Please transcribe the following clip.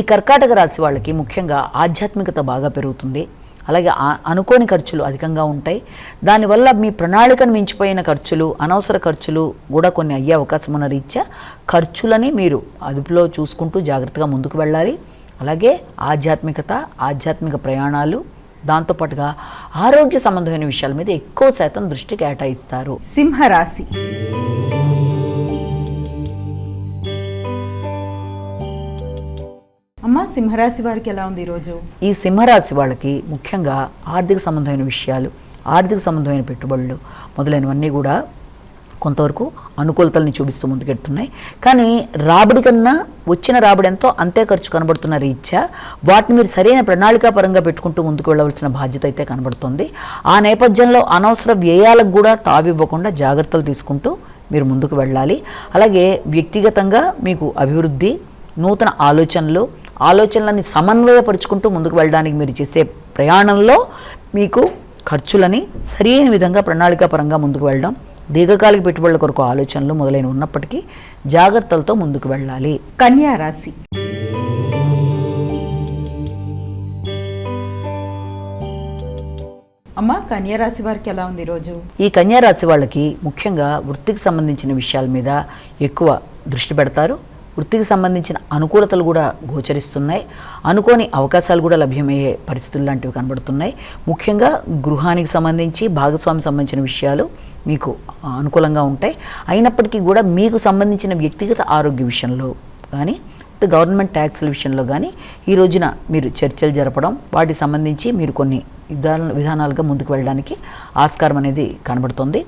ఈ కర్కాటక రాశి వాళ్ళకి ముఖ్యంగా ఆధ్యాత్మికత బాగా పెరుగుతుంది. అలాగే అనుకోని ఖర్చులు అధికంగా ఉంటాయి. దానివల్ల మీ ప్రణాళికను మించిపోయిన ఖర్చులు అనవసర ఖర్చులు కూడా కొన్ని అయ్యే అవకాశం ఉన్న రీత్యా ఖర్చులని మీరు అదుపులో చూసుకుంటూ జాగ్రత్తగా ముందుకు వెళ్ళాలి. అలాగే ఆధ్యాత్మికత ఆధ్యాత్మిక ప్రయాణాలు దాంతోపాటుగా ఆరోగ్య సంబంధమైన విషయాల మీద ఎక్కువ శాతం దృష్టి కేటాయిస్తారు. సింహరాశి. అమ్మా సింహరాశి వారికి ఎలా ఉంది ఈరోజు? ఈ సింహరాశి వాళ్ళకి ముఖ్యంగా ఆర్థిక సంబంధమైన విషయాలు ఆర్థిక సంబంధమైన పెట్టుబడులు మొదలైనవన్నీ కూడా కొంతవరకు అనుకూలతల్ని చూపిస్తూ ముందుకెడుతున్నాయి. కానీ రాబడి కన్నా వచ్చిన రాబడి ఎంతో అంతే ఖర్చు కనబడుతున్న రీత్యా వాటిని మీరు సరైన ప్రణాళికాపరంగా పెట్టుకుంటూ ముందుకు వెళ్ళవలసిన బాధ్యత అయితే కనబడుతుంది. ఆ నేపథ్యంలో అనవసర వ్యయాలకు కూడా తావివ్వకుండా జాగ్రత్తలు తీసుకుంటూ మీరు ముందుకు వెళ్ళాలి. అలాగే వ్యక్తిగతంగా మీకు అభివృద్ధి నూతన ఆలోచనలు ఆలోచనలని సమన్వయపరుచుకుంటూ ముందుకు వెళ్ళడానికి మీరు చేసే ప్రయాణంలో మీకు ఖర్చులని సరైన విధంగా ప్రణాళికాపరంగా ముందుకు వెళ్ళడం దీర్ఘకాలిక పెట్టుబడుల కొరకు ఆలోచనలు మొదలైన ఉన్నప్పటికీ జాగ్రత్తలతో ముందుకు వెళ్ళాలి. కన్యా రాశి. అమ్మా కన్యా రాశి వారికి ఎలా ఉంది ఈరోజు ఈ కన్యా రాశి వాళ్ళకి ముఖ్యంగా వృత్తికి సంబంధించిన విషయాల మీద ఎక్కువ దృష్టి పెడతారు. వృత్తికి సంబంధించిన అనుకూలతలు కూడా గోచరిస్తున్నాయి. అనుకోని అవకాశాలు కూడా లభ్యమయ్యే పరిస్థితులు లాంటివి కనబడుతున్నాయి. ముఖ్యంగా గృహానికి సంబంధించి భాగస్వామి సంబంధించిన విషయాలు మీకు అనుకూలంగా ఉంటాయి. అయినప్పటికీ కూడా మీకు సంబంధించిన వ్యక్తిగత ఆరోగ్య విషయంలో కానీ గవర్నమెంట్ ట్యాక్స్ల విషయంలో కానీ ఈ రోజున మీరు చర్చలు జరపడం వాటికి సంబంధించి మీరు కొన్ని విధాన విధానాలుగా ముందుకు వెళ్ళడానికి ఆస్కారం అనేది కనబడుతుంది.